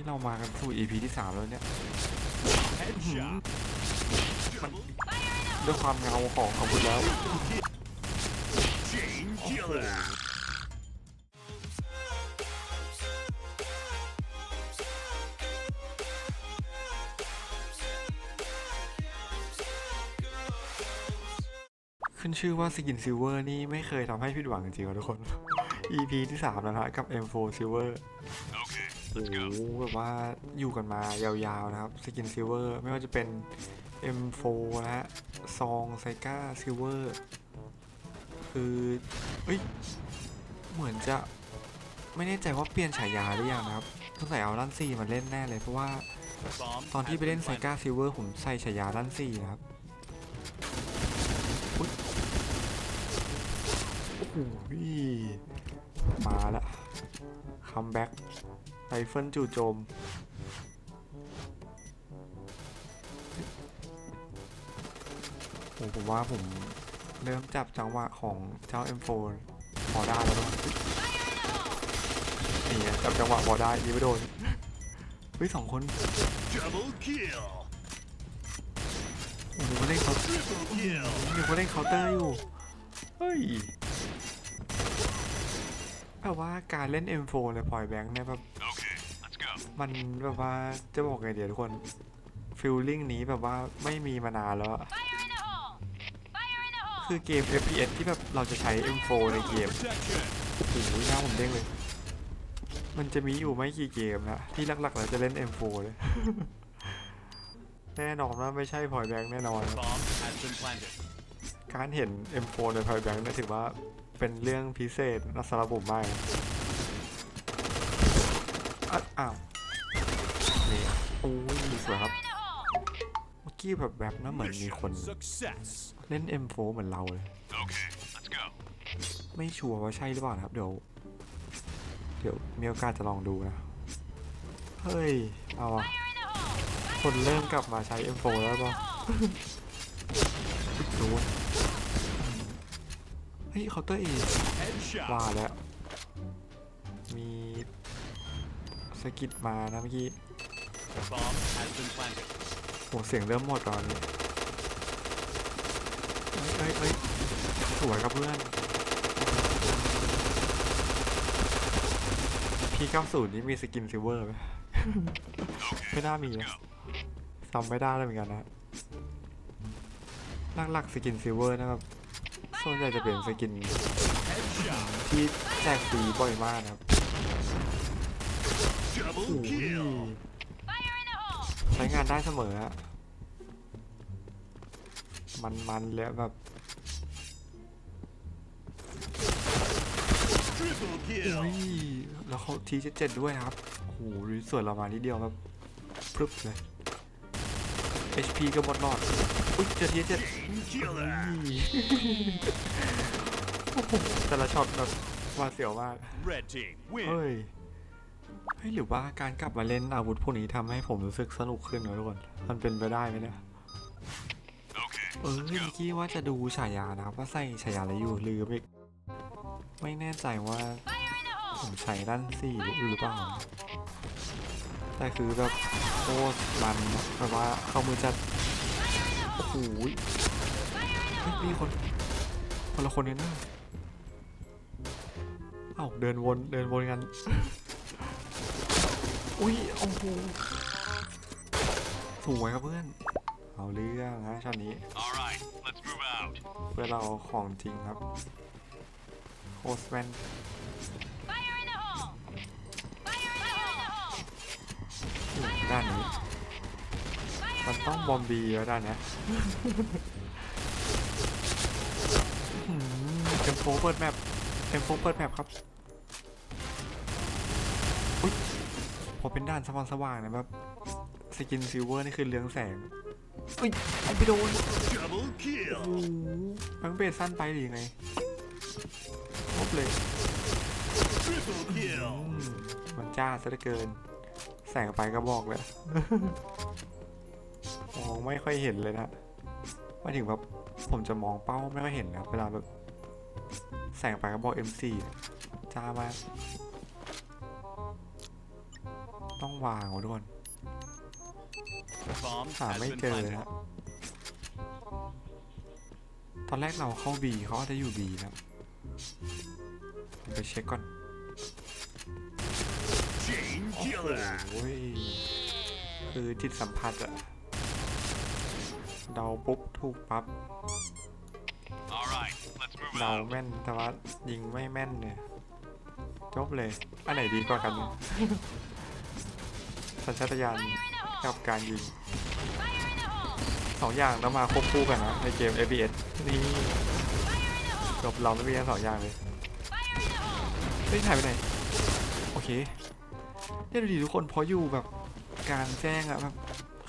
ที่เรามากันสู่ EP ที่ 3 แล้วเนี่ย Headshot. มันด้วยความเงาของอาวุธแล้ว Chain killer. ขึ้นชื่อว่าสกินซิลเวอร์นี่ไม่เคยทำให้ผิดหวังจริงๆครับทุกคน EP ที่ 3 แล้วนะฮะกับ M4 Silver Okay, โอ้โหแบบว่าอยู่กันมายาวๆนะครับสกินซิลเวอร์ไม่ว่าจะเป็น M4 นะฮะซองไซก้าซิลเวอร์คือเอ้ยเหมือนจะไม่แน่ใจว่าเปลี่ยนฉายาหรือยังนะครับต้องใส่เอาลั่นซี่มาเล่นแน่เลยเพราะว่าตอนที่ไปเล่นไซก้าซิลเวอร์ผมใส่ฉายาลั่นซี่นะครับโอ้โหมาละคัมแบ็ก ไรเฟิลจู่โจมโอ้ผมว่าผมเริ่มจับจังหวะของเจ้า M4 พอได้แล้วนะนี่จับจังหวะพอได้ยิงไม่โดนเฮ้ยสองคนโอ้โหเล่นเขา Triple kill. อยู่ก็เล่นเคาน์เตอร์อยู่ เฮ้ยแบบว่าการเล่น M4 ในพอยแบงค์เนี่ยแบบ มันแบบว่าจะบอกไงเดี๋ยวทุกคนฟิลลิ่งนี้แบบว่าไม่มีมานานแล้วอะคือเกม FPS ที่แบบเราจะใช้ M4 ในเกมโอ้โหหน้าผมเด้งเลย มันจะมีอยู่ไม่กี่เกมนะ ที่หลักๆเราจะเล่น M4 เลย แน่นอนว่าไม่ใช่พอยแบงค์แน่นอน การเห็น M4 ในพอยแบงค์นี่ถือว่าเป็นเรื่องพิเศษนะสำหรับผมมากอ้าว กี้แบบแบบนะเหมือนมีคน Mission success. เล่น M4 เหมือนเราเลย Okay, let's go. ไม่ชัวร์ว่าใช่หรือเปล่านะครับ เดี๋ยว เดี๋ยวมีโอกาสจะลองดูนะ เฮ้ย เอาอะ Fire in the hole! คนเริ่มกลับมาใช้ M4 แล้วเปล่ารู้เฮ้ยเคาน์เตอร์เอ Headshot. ว่าแล้ว มีสกิดมานะเมื่อกี้ โหเสียงเริ่มหมดตอนนี้เอ้ยเอ้ยเอ้ยสวยครับเพื่อนพี90นี่มีสกินซิลเวอร์ไหมไม่น่ามีนะจำไม่ได้เลยเหมือนกันนะหลักๆสกินซิลเวอร์นะครับส่วนใหญ่จะเป็นสกิน Headshot. ที่แจกฟรีบ่อยมากนะครับ Double โอ้โห kill. Fire in the hole! ใช้งานได้เสมอฮะมันมันๆแล้วแบบ Triple อุ้ kill. ยแล้วเขาทีเจ็ดด้วยนะครับ โอ้โหส่วนเรามานิดเดียวแบบพรึบเลย HP ก็หมดหลอด อุ้ยเจอทีเจ็ด Chain killer. แต่ละช็อตแบบหว่าดเสียวมาก Red team win. เฮ้ย เฮ้ยหรือว่าการกลับมาเล่นอาวุธพวกนี้ทำให้ผมรู้สึกสนุกขึ้นนะทุกคน มันเป็นไปได้ไหมเนี่ย Okay, เออเมื่อกี้ว่าจะดูฉายานะครับว่าใส่ฉายาอะไรอยู่ลืมอีก ไม่แน่ใจว่า Fire in the ผ hole! มใช้ด้านสี่หรือหรือเปล่า แต่คือแบบโคตรมันนะแบบว่าเข้ามือจัด โอ้โหยเฮ้ยมีคน คนละคนกันนะเอ้าเดินวนเดินวนกัน อุ้ยโอ้โหสวยครับเพื่อน เอาเรื่องนะช็อตนี้ all right, let's move out. เพื่อเราของจริงครับโคสแมน Fire in the hole! Fire in the hole! ด้านนี้ Fire มัน in ต้อง the บอ hole! มบีแล้วด้านเนี้ยเอ็มโฟเปิดแมปเอ็มโฟเปิดแมปครับอุ๊ยพอ เป็นด้านสว่างสว่างๆนะแบบสกินซิลเวอร์นี่คือเรืองแสงอุ้ยเอาไปโดน Double โอ้ kill. โหแบงค์เบสสั้นไปหรือยังไงลบเลย Triple อื kill. มมันจ้าซะเหลือเกิน แสงไปก็บอกเลยมองไม่ค่อยเห็นเลยนะหมายถึงแบบผมจะมองเป้าไม่ค่อยเห็นนะเวลาแบบแสงไปก็บอก M4 จ้ามาก ต้องวางไว้ทุกคน Bomb หา has ไม่ been เจอ planted. นะตอนแรกเราเข้า B เขาอาจจะอยู่ B นะครับไปเช็คก่อน Chain โอ้ killer. โหคือจิตสัมผัสอะเดาปุ๊บถูกปั๊บ All right, let's move เดา out. แม่นแต่ว่ายิงไม่แม่นเนี่ยจบเลย อันไหนดีกว่ากันเนี่ย สัญชาตญาณ Fire in the hole! กับการยิง Fire in the hole! สองอย่างต้องมาควบคู่กันนะในเกม FPS นี่ Fire in the hole! จบเราไม่มีกันสองอย่างเลย Fire in the hole! เฮ้ยถ่ายไปไหนโอเคเนี่ยดูดิทุกคนพออยู่แบบกลารแจ้งอะแบบ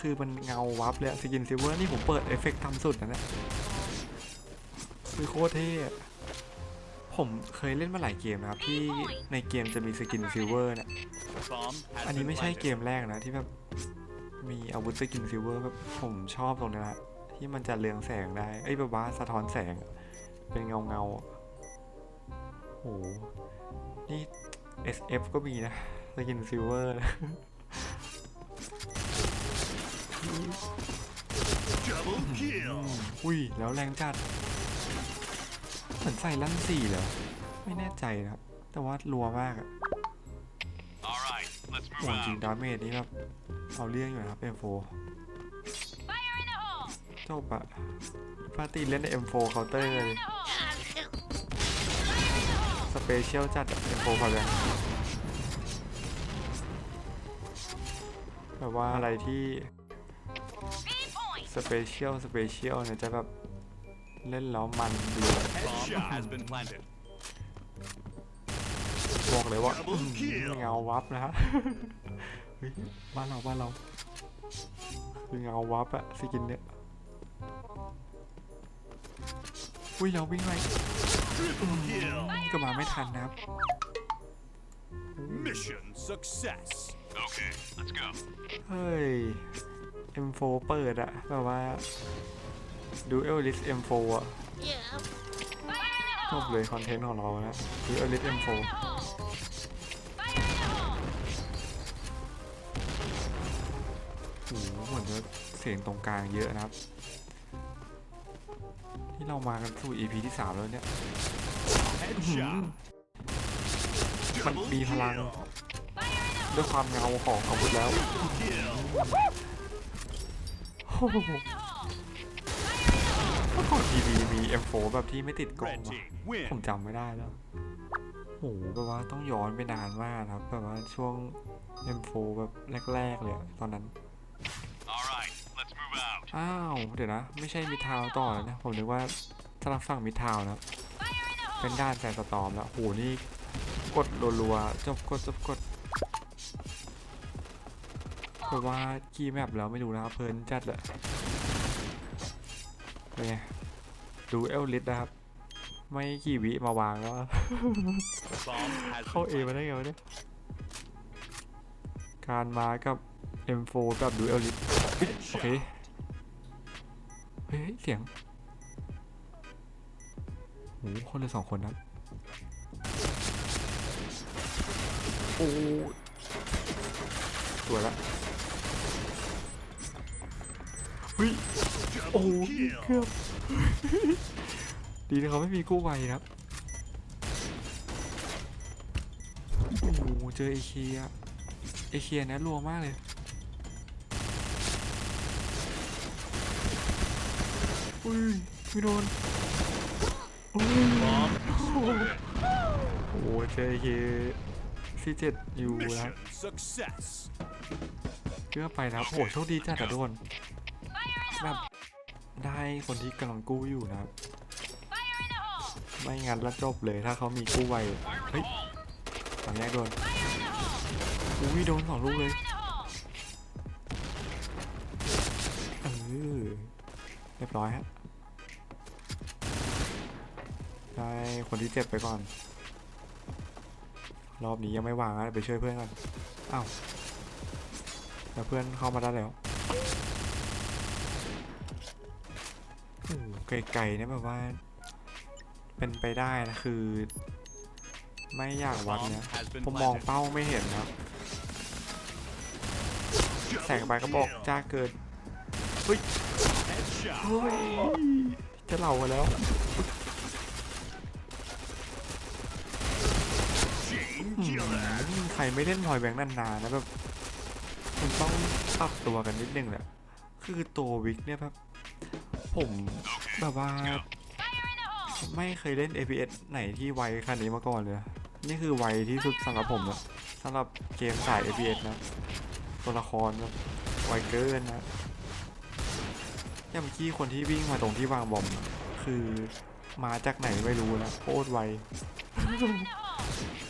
คือมันเงาวับเลยสกินซิลเวอร์นี่ผมเปิดเอฟเฟกต์ต่ำสุดนะเนี่ยคือโคตรเท่อะ ผมเคยเล่นมาหลายเกมนะครับ ที่ในเกมจะมีสกินซิลเวอร์เนี่ย Bomb อัน has นี้ been ไม่ใช่เก planted. มแรกนะที่แบบมีอาวุธสกินซิลเวอร์แบบผมชอบตรงนี้แหละที่มันจะเรืองแสงได้ เอ้ยแบบว่าสะท้อนแสง เป็นเงาเงาๆอะโห นี่ SF ก็มีนะ สกินซิลเวอร์นะ Double kill. อุ้ย แล้วแรงจัดเห มือนใส่ลั่นสี่เหรอ ไม่แน่ใจนะครับ แต่ว่ารัวมากอะ All right, let's โห move จริง out. ดาเมจนี่แบบเอาเรื่องอยู่นะครับ M4 Fire in the hole! จบอะปาร์ตี้เล่นใน M4 เคาน์เตอร์เลย In the hole! สเปเชียลจัดอะ M4 พาเลยแบบว่าอะไรที่ B point! สเปเชียลสเปเชียลเนี่ยจะแบบ เล่นแล้วมันดี Bomb has been planted. บอกเลยว่า Double kill เงาวับนะฮะเฮ้ยบ้านเราบ้านเราคือเงาวับอะสกินเนี่ยอุ้ยเราวิ่งไป Triple kill. ก็มาไม่ทันนะครับ Mission success. Okay, let's go. เฮ้ย M4 เปิดอะแบบว่า Duel List M4 อะ Fire in the จบ hole! เลยคอนเทนต์ของเรานะ Duel List M4 Fire in the hole! Fire in the hole! โอ้โหเหมือนจะเสียงตรงกลางเยอะนะครับ ที่เรามากันสู่ EP ที่ 3 แล้วเนี่ย Headshot. มัน Double มีพลัง kill. Fire in the ด้วยความเงาของอาวุธแล้ว ก่อน TV มี M4 แบบที่ไม่ติดกล้อง Red อะ team win. ผมจำไม่ได้แล้วโหแบบว่าต้องย้อนไปนานมากนะครับแบบว่าช่วง M4 แบบแรก ๆ เลยอะตอนนั้น All right, let's move out. อ้าว เดี๋ยวนะ ไม่ใช่มิดทาวน์ต่อแล้วนะ ผมนึกว่าสลับฝั่งมิดทาวน์นะ Fire in the hole! เป็นด้านแสนสตอมแล้วโหนี่กดรัวๆจบกดจบกดแบบว่าคีย์แมปแล้วไม่ดูนะครับเพลินจัดเลยเป็นไง ดูเอลลิสนะครับ ไม่กี่วิมาวางแล้ว เข้าเอมาได้ไงวะเนี่ย การมากับ M4 กับดูเอลลิสโอเค เฮ้ย เสียงโหคนเลยสองคนนะโอ้สวยละเฮ้ยโอ้เกือบ ดีนะเขาไม่มีกู้ไวนะครับโอ้โหเจอเอเคียเอเคียนะรัวมากเลยอุ้ยไม่โดนโอ้ย Bomb exploded. โอ้โหเจอเอเคียซีเจ็ดอยู่นะ Mission success. เพื่อไปนะครับโอ้โหโชคดีจัดอะทุกคน Fire in the แบบ hole! ได้คนที่กำลังกู้อยู่นะครับ Fire in the hole! ไม่งั้นละจบเลยถ้าเขามีกู้ไวเฮ้ยตอนแรกโดน Fire in the hole! อุ้ยโดนสองลูกเลย Fire in the hole! เออเรียบร้อยฮะได้คนที่เจ็บไปก่อน รอบนี้ยังไม่วางนะไปช่วยเพื่อนก่อนอ้าวแล้วเพื่อนเข้ามาได้แล้ว ไกลๆเนี่ยแบบว่า เป็นไปได้นะคือ ไม่อยากวัดเนี่ยผมมองเป้าไม่เห็นนะแสงไปก็บอกจ้าเกินเฮ้ยเฮ้ยจะเหล่ากันแล้วใครไม่เล่นพอยแบงค์นานๆนะแบบมันต้องปรับตัวกันนิดนึงแหละคือตัววิกเนี่ยแบบผม แบบว่าไม่เคยเล่น APS ไหนที่ไวขนาดนี้มาก่อนเลย นี่คือไวที่สุดสำหรับผมอะสำหรับเกมสาย APS นะ ตัวละครแบบไวเกินนะย่ามกี้คนที่วิ่งมาตรงที่วางบอมคือมาจากไหนไม่รู้นะโคตรไว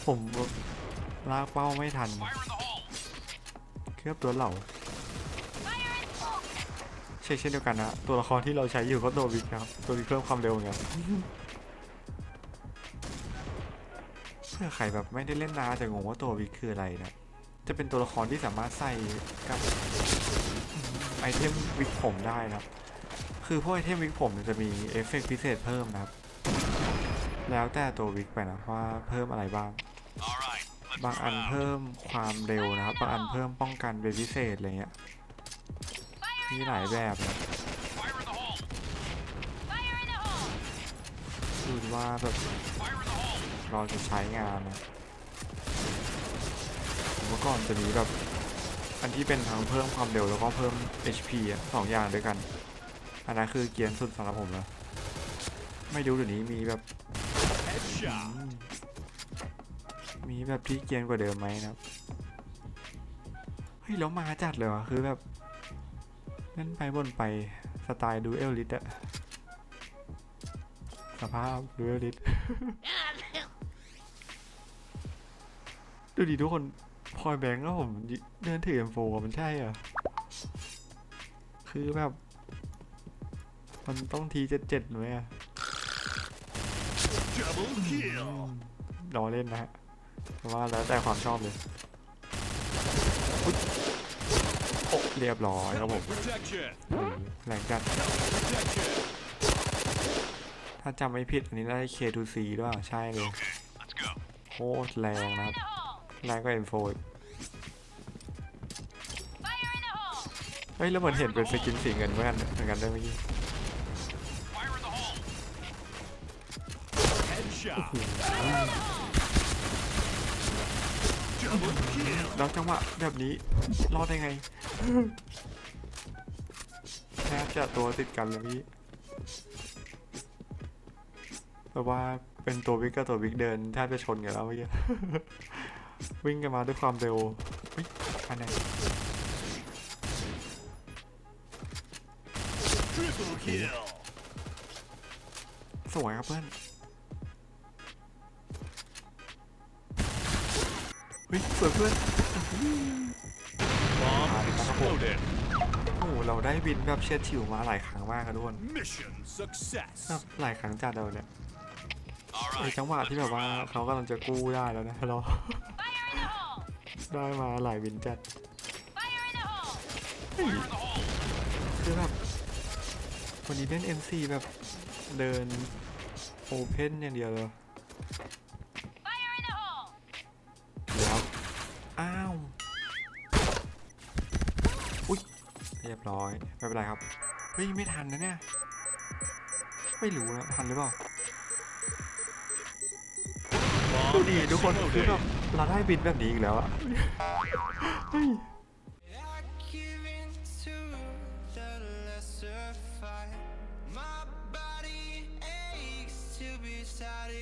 ผมลากเป้าไม่ทัน เคลือบตัวเหล่า เช่นเดียวกันนะตัวละครที่เราใช้อยู่ก็ตัววิกนะครับตัววิกเพิ่มความเร็วเหมือนกันเพื่อใครแบบไม่ได้เล่นนานจะงงว่าตัววิกคืออะไรนะจะเป็นตัวละครที่สามารถใส่กับไอเทมวิกผมได้นะครับคือพวกไอเทมวิกผมเนี่ยจะมีเอฟเฟกต์พิเศษเพิ่มนะครับแล้วแต่ตัววิกไปนะว่าเพิ่มอะไรบ้าง All right, let's บาง move อัน out. เพิ่มความเร็วนะครับบางอันเพิ่มป้องกันเป็นพิเศษอะไรเงี้ย Fire มีหลายแบบดูว่าแบบเราจะใช้งานนะเมื่อก่อนจะมีแบบ อันที่เป็นทั้งเพิ่มความเร็วแล้วก็เพิ่ม HP อะสองอย่างด้วยกัน อันนั้นคือเกียร์สุดสำหรับผมนะไม่รู้เดี๋ยวนี้มีแบบ มีแบบที่เกียนกว่าเดิมไหมนะครับ เฮ้ยแล้วมาจัดเลยวะคือแบบ นั่นไปบนไปสไตล์ดูเอลลิตอะสภาพดูเอลลิตดูดิทุกคนพอยแบงก์ก็ผมเดินถือ M4 อะมันใช่เหรอะคือแบบ มันต้องทีเจ็ดเจ็ดไหมอะ Double kill. รอเล่นนะฮะแต่ว่าแล้วแต่ความชอบเลยอุ๊ยโอ้ เรียบร้อยครับผม Protection. โอ้โหแรงจัด Protection. ถ้าจำไม่ผิดอันนี้ได้ K2C ด้วยใช่เลย Let's go. โคตรแรงนะครับ In the hole! แรงก็ M4 อีก Fire in the hole! เฮ้ยแล้วเหมือนเห็นเป็นสกินสีเงินเหมือนกันเหมือนกันด้วยเมื่อกี้ Fire in the hole. แล้วจังหวะแบบนี้รอดได้ไงแทบจะตัวติดกันเลยพี่แปลว่าเป็นตัววิกกับตัววิกเดินแทบจะชนกันแล้วเมื่อกี้วิ่งกันมาด้วยความเร็วเฮ้ยอันไหนสวยครับเพื่อนเฮ้ยสวยเพื่อน Bomb exploded. โอ้โหเราได้บินแบบเชียดฉิวมาหลายครั้งมากครับทุกคน Mission success. แบบหลายครั้งจัดเราเนี่ย All ใน right. จังหวะที่แบบว่าเขากำลังจะกู้ได้แล้วนะเรา Fire in the hole! ได้มาหลายบินจัด Fire in the hole! เฮ้ยคือแบบวันนี้เล่น MC แบบเดินโอเพนอย่างเดียวเลย ร้อยไม่เป็นไรครับ เฮ้ย ไม่ทันนะเนี่ย ไม่รู้นะทันหรือเปล่าดีทุกคนคือแบบเราได้บินแบบนี้อีกแล้วอะเฮ้ย I